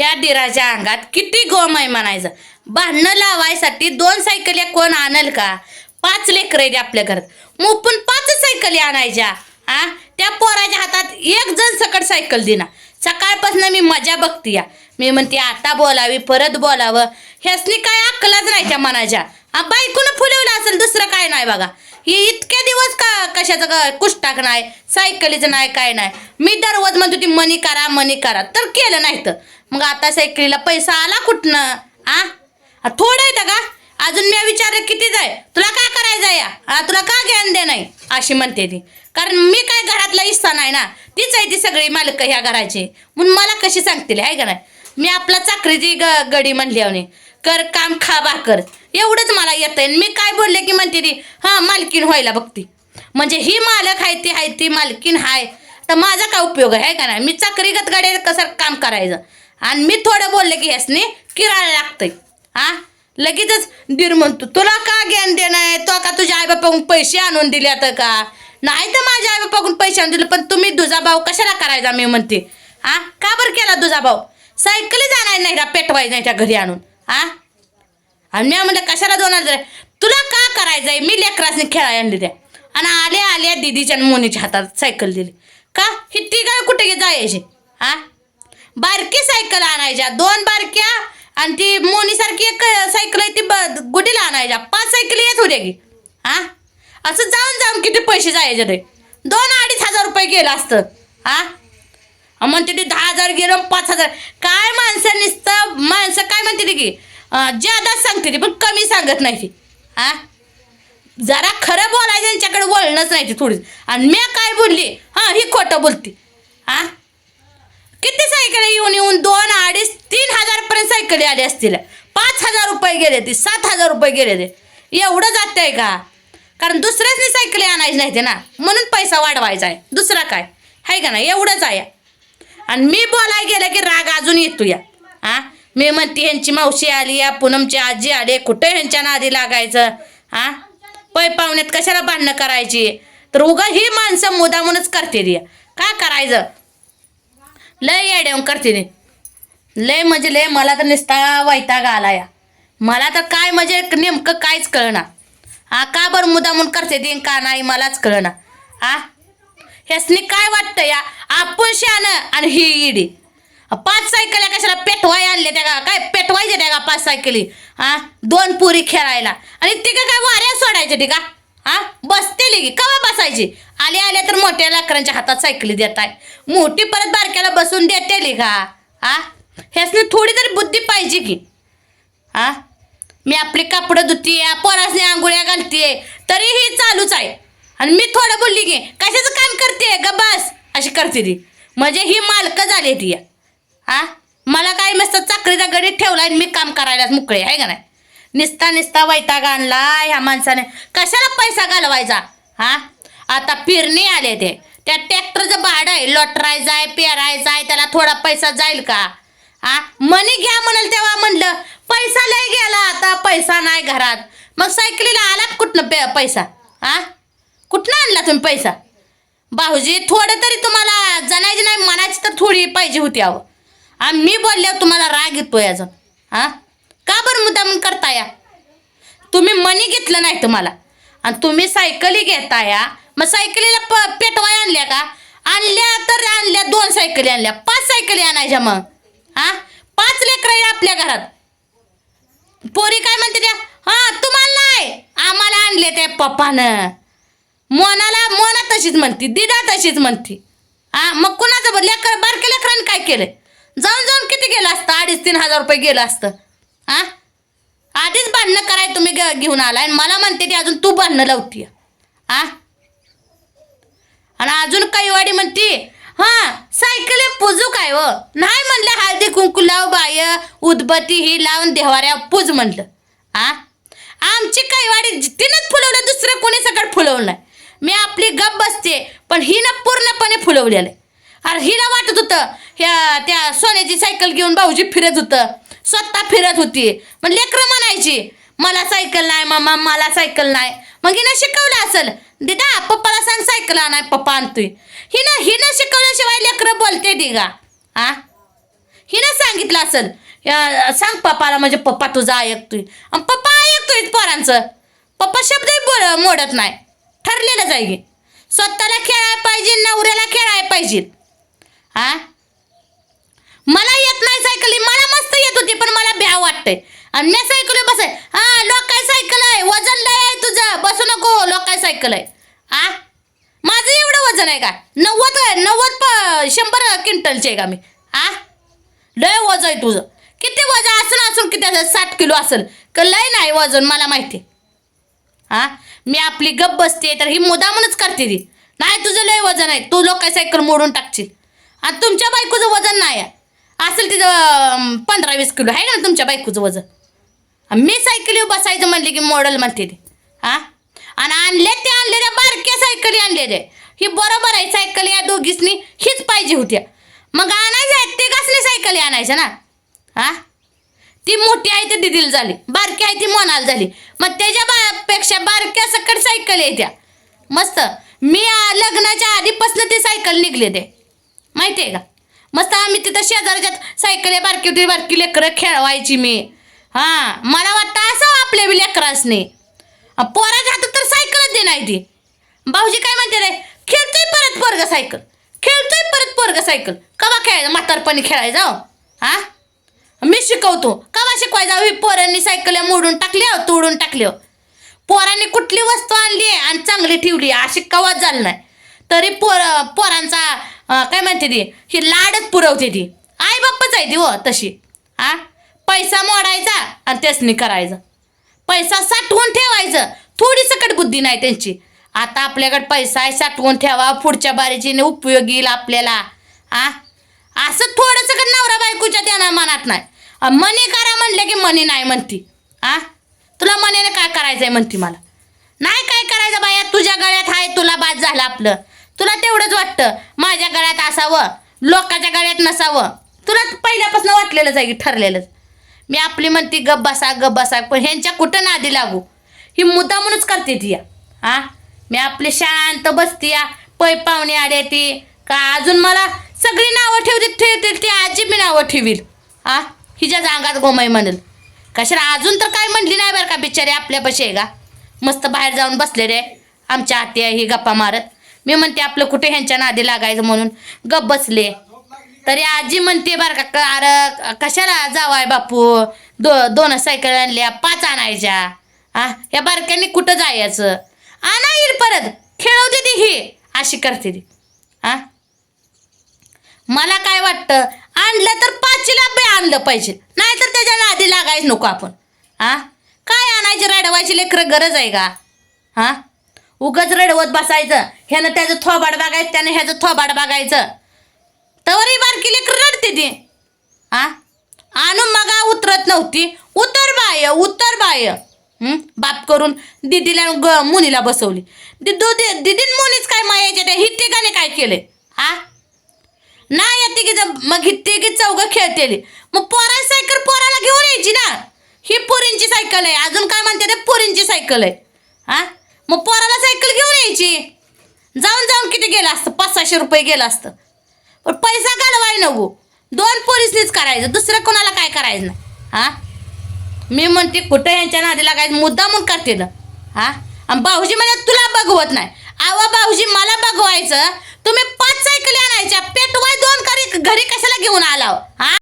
ह्या दिराच्या अंगात किती गोम आहे म्हणायचं. भांडणं लावायसाठी दोन सायकली कोण आणल का? पाच लेकरं आपल्या घरात. मुपून पाच सायकली आणायच्या. आ? त्या पोराच्या हातात एक जण सकट सायकल दिना सकाळपासून मी मजा बघतीया मी म्हणते आता बोलावी परत बोलावं. ह्यासनी काय अक्कलच नाही त्या मनाच्या. आ, बायकोनं फुलवलं असेल दुसरं काय नाही बघा. ही इतके दिवस का कशाचं कुष्टाक नाही सायकलीचं नाही काय नाही. मी दररोज म्हणतो ती मनी करा मनी करा. तर केलं नाही तर मग आता सायकलीला पैसा आला कुठनं? आ? थोडं येतं का? अजून मी विचारलं किती जाय तुला काय करायचं या? तुला का ज्ञान दे नाही? अशी म्हणते ती. कारण मी काय घरातला हिस्सा नाही ना तीच आहे ती सगळी मालक ह्या घराची. म्हणून मला कशी सांगतील आहे का नाही? मी आपला चाकरीची ग गडी म्हणली आवने कर काम खा भाकर एवढंच मला येतंय. आणि मी काय बोलले की म्हणते ती हां मालकीन व्हायला बघती म्हणजे ही मालक आहे ती आहे ती मालकीन हाय तर माझा काय उपयोग आहे का नाही? मी चाकरीगत गाडी कसं काम करायचं? आणि मी थोडं बोलले की यासनी किरायला लागतंय. हा? लगेचच दीर म्हणतो तुला का ज्ञान देणं आहे? तो का तुझ्या आईबापाकडून पैसे आणून दिले आता का? नाही तर माझ्या आईबापाकडून पैसे आणून दिले पण तुम्ही दुजा भाऊ कशाला करायचा? मी म्हणते. हा? का बरं केला दुजा भाऊ सायकली जाणार नाही का पेटवायचं नाही त्या घरी आणून? हा? आणि मी म्हणलं कशाला दोन हजार तुला का करायचं आहे मी लेकरासने खेळायला आणली त्या. आणि आल्या आल्या दिदीच्या आणि मोनीच्या हातात सायकल दिली. का? ही ती काय कुठे घे जायची? हा? बारकी सायकल आणायच्या. दोन बारक्या आणि ती मोनीसारखी एक सायकल आहे ती ब- गुडीला आणायच्या. पाच सायकली येत होत्या की. हां? असं जाऊन जाऊन किती पैसे जायचे ते. दोन अडीच हजार रुपये गेलं असतं. हां? म्हणते ती दहा हजार गेलं पाच हजार. काय माणसं नुसतं माणसं काय म्हणते ती की ज्यादा ज्यादाच सांगते ती पण कमी सांगत नाही ती. हां? जरा खरं बोलायचं त्यांच्याकडे वळणच नाही ती थोडी आणि मी काय बोलली? हां ही खोटं बोलती. हां? सायकल येऊन येऊन दोन अडीच तीन हजारपर्यंत सायकली आली असतील. पाच हजार रुपये गेले ती सात हजार रुपये गेले ते एवढं जात आहे का? कारण दुसऱ्याच सायकली आणायची नाही ते ना. म्हणून पैसा वाढवायचा आहे. दुसरा काय? आहे का नाही? एवढंच आहे. आणि मी बोलाय गेलं की राग अजून येतो या. हा मी म्हणते ह्यांची मावशी आली या पूनमची आजी आली कुठे ह्यांच्या नादी लागायचं? हा पै पाहुण्यात कशाला भांडणं करायची? तर उगा ही माणसं मुदामूनच करते ती काय करायचं? लय येड्यावून करते ती. लय म्हणजे लय मला तर नुसता वैताग आला या मला तर काय म्हणजे नेमकं काहीच कळना. आ का बरं मुदामून करते ती का नाही मलाच कळणार आ ह्यासनी काय वाटतं या? आपण शान आणि ही इडी. पाच सायकल्या कशाला पेटवाय आणले त्या का काय पेटवायचे त्या का पाच सायकली? हा दोन पुरी खेळायला. आणि ती काय वाऱ्या सोडायचे ती का? हा? बसतेली की कवा बसायची? आले आले तर मोठ्या लेकरांच्या हातात सायकली देत आहे मोठी परत बारक्याला बसून देतेली का हा? ह्यासनी थोडी तरी बुद्धी पाहिजे की. हा? मी आपली कापडं धुतीये पोरासने आंघोळ्या घालतीये तरीही चालूच आहे. आणि मी थोडं बोलली की कशाचं काम करते ग बस? अशी करते ती. म्हणजे ही मालक झाली ती. हा? मला काय मस्त चाकरीचा गडीत ठेवला आणि मी काम करायलाच मोकळे आहे का नाही? निस्ता निस्ता वैताग आणला ह्या माणसाने. कशाला पैसा घालवायचा? हा? आता पेरणी आले ते. त्या ट्रॅक्टरचं भाडं आहे लोटरायचं आहे पेरायचं आहे त्याला थोडा पैसा जाईल का? हा मनी घ्या म्हणाल तेव्हा म्हणलं पैसा लय गेला आता पैसा नाही घरात. मग सायकलीला आला कुठनं पे पैसा? हा कुठनं आणला तुम्ही पैसा? भाऊजी थोडं तरी तुम्हाला जणायची नाही मनाची तर थोडी पाहिजे होती अहो. आणि मी बोलल्यावर तुम्हाला राग येतोय अजून. हा का बरं मुद्दाम करताया? करता या तुम्ही मनी घेतलं नाही तुम्हाला. आणि तुम्ही सायकली घेता या मग सायकलीला प पेटवाय आणल्या का? आणल्या तर आणल्या दोन सायकली आणल्या. पाच सायकली आणायच्या मग हा? पाच लेकरं आपल्या घरात. पोरी काय म्हणते त्या? हा तुम्हाला नाही. आम्हाला आणले ते पप्पानं. मोनाला मोना तशीच म्हणती दिदा तशीच म्हणती. हा मग कुणाचं लेकर बारके लेकरांनी काय केलंय? जाऊन जाऊन किती गेलं असतं? अडीच तीन हजार रुपये गेलं असतं. हा? आधीच भांडणं कराय तुम्ही घेऊन आलाय आणि मला म्हणते ती अजून तू भांडणं लावती हा? आणि अजून कैवाडी म्हणती हा सायकल पुजू काय व. नाही म्हणलं हळदी कुंकू लाव बाय उदबत्ती ही लावून देवाऱ्या पूज म्हणलं. हा? आमची कैवाडी तिनंच फुलवलं दुसरं कोणी सगळं फुलवलं मी आपली गप बसते पण हिनं पूर्णपणे फुलवलेलं आहे. अरे हिला वाटत होतं ह्या त्या सोन्याची सायकल घेऊन भाऊजी फिरत होतं. स्वतः फिरत होती. मग लेकरं म्हणायची मला सायकल नाही मामा मला सायकल नाही. मग हिनं शिकवलं असेल दिदा पप्पाला सांग सायकल आणाय पप्पा आणतोय. हिनं हिनं शिकवल्याशिवाय लेकरं बोलते दिगा आ? हिनं सांगितलं असेल सांग पप्पाला म्हणजे पप्पा तुझा ऐकतोय. आणि पप्पा ऐकतोय पोरांचं. पप्पा शब्दही बोल मोडत नाही. ठरलेलंच आहे की स्वतःला खेळायला पाहिजे नवऱ्याला खेळायला पाहिजे. हा मला येत नाही सायकल मला मस्त येत होती पण मला भ्याव वाटतंय. आणि मी सायकल बसाय हा लोक काय सायकल आहे वजन लय आहे तुझं. बसू नको लोक काय सायकल आहे. आ? माझं एवढं वजन आहे का? नव्वद आहे, नव्वद प शंभर क्विंटलचे आहे का मी? आ? लय वजन आहे तुझं. किती वजन असेल असून किती असेल? साठ किलो असेल. का लय नाही वजन मला माहिती. हा मी आपली गप बसते तर ही मुदामनच करते ती. नाही तुझं लय वजन आहे. तू लोक सायकल मोडून टाकशील. आणि तुमच्या बायकोचं वजन नाही आहे. असेल तिथं पंधरा वीस किलो. आहे ना तुमच्या बायकोचं वजन? मी सायकली बसायचं म्हणले की मॉडेल म्हणते ते. हा? आणि आणले ते आणलेल्या बारक्या सायकली रे ही बरोबर आहे सायकल या दोघीसनी हीच पाहिजे होत्या. मग आणायचं ते कसली सायकली आणायच्या ना? हा? ती मोठी आहे ती दिदीला झाली. बारकी आहे ती मोनाला झाली. मग त्याच्या बा पेक्षा बारक्या सकट सायकल आहे त्या. मस्त. मी लग्नाच्या आधीपासून ती सायकल निघले ते. माहिती आहे का? मस्त आम्ही तिथं शेजारच्यात सायकल बारकी होती बारकी लेकरं खेळवायची मी. हां मला वाटतं असं आपल्या बी लेकरासने. अ, पोराच्या हातात तर सायकलच दे नाही ती. भाऊजी काय म्हणते रे खेळतोय परत पोरग सायकल. खेळतोय परत पोरग सायकल. कवा खेळायचं? म्हातारपणी खेळायचं हो. हा? मी शिकवतो. कवा शिकवायचा? ही पोरांनी सायकल मोडून टाकली हो तोडून टाकली हो. पोरांनी कुठली वस्तू आणली आणि चांगली ठेवली अशी कवाच झालं नाही. तरी पोर पोरांचा काय म्हणते ती? ही लाडच पुरवते ती. आई बाप्पाच आहे ती हो तशी. हा पैसा मोडायचा आणि त्यासनी करायचं. पैसा साठवून ठेवायचं. थोडी सकट बुद्धी नाही त्यांची. आता आपल्याकडे पैसा आहे साठवून ठेवा. पुढच्या बारीचीने उपयोग येईल आपल्याला. आ? असं थोडं सकट नवरा बायकोच्या त्यांना मनात नाही. मनी करा म्हणलं की मनी नाही म्हणती. आ? तुला मनीने काय करायचंय म्हणती मला. नाही काय करायचं बाया? तुझ्या गळ्यात आहे तुला बाद झालं आपलं. तुला तेवढंच वाटतं माझ्या गळ्यात असावं लोकांच्या गळ्यात नसावं. तुला पहिल्यापासून वाटलेलंच आहे की ठरलेलंच. मी आपली म्हणती गप बसा गप बसा पण ह्यांच्या कुठं नादी लागू? ही मुद्दा म्हणूनच करते ती या. हा? मी आपली शांत बसते या. पै पाहुणे आले ती. का अजून मला सगळी नावं ठेवतील ठेवतील ती आजी मी नावं ठेवील. हा? हिच्या जागात गोमाई म्हणेल. कशाला अजून तर काय म्हणली नाही बरं का बिचारी आपल्यापाशी आहे का? मस्त बाहेर जाऊन बसलेले आमच्या आत्या ही गप्पा मारत. मी म्हणते आपलं कुठे ह्यांच्या नादी लागायचं म्हणून? गप बसले. तरी आजी म्हणते बरं का अरे कशाला जावाय बापू? दो दोन सायकल आणल्या पाच आणायच्या. हा या बारक्यांनी कुठं जायचं? आणा येईल परत. खेळवते ती ही. अशी करते ती. हा मला काय वाटतं आणलं तर पाचीला बे आणलं पाहिजे. नाहीतर त्याच्या नादी लागायच नको आपण. हा काय आणायची रडवायची लेकरं गरज आहे का? हा उगाच रडवत बसायचं. ह्यानं त्याचं थोबाड बघायचं त्यानं ह्याचं थोबाड बघायचं. तवरही बारकी लेकर रडते ती. आ? आणून मगा उतरत नव्हती. उतर बाय उतर बाय. बाप करून दिदीला ग मुनीला बसवली. दिदू दि दिदीन मुनीच काय मायाच्या त्या हित्तिकाने काय केले? हा नाही येते की मग हित्ते चौघं खेळतेली. मग पोरा सायकल पोराला घेऊन यायची ना? ही पोरींची सायकल आहे. अजून काय म्हणते ते? पोरींची सायकल आहे. हा मग पोराला सायकल घेऊन यायची. जाऊन जाऊन किती गेलं असतं? पाच सहाशे रुपये गेलं असतं. पण पैसा घालवाय नको. दोन पोलिसनीच करायचं. दुसरं कोणाला काय करायचं ना हा? मी म्हणते कुठं यांच्या नादी लागायचं? मुद्दा म्हणून करते ना. हा? आणि भाऊजी म्हणजे तुला बघवत नाही. आवा भाऊजी मला बघवायचं. तुम्ही पाच सायकली आणायच्या. पेटवाय दोन घरी घरी कशाला घेऊन आला हा?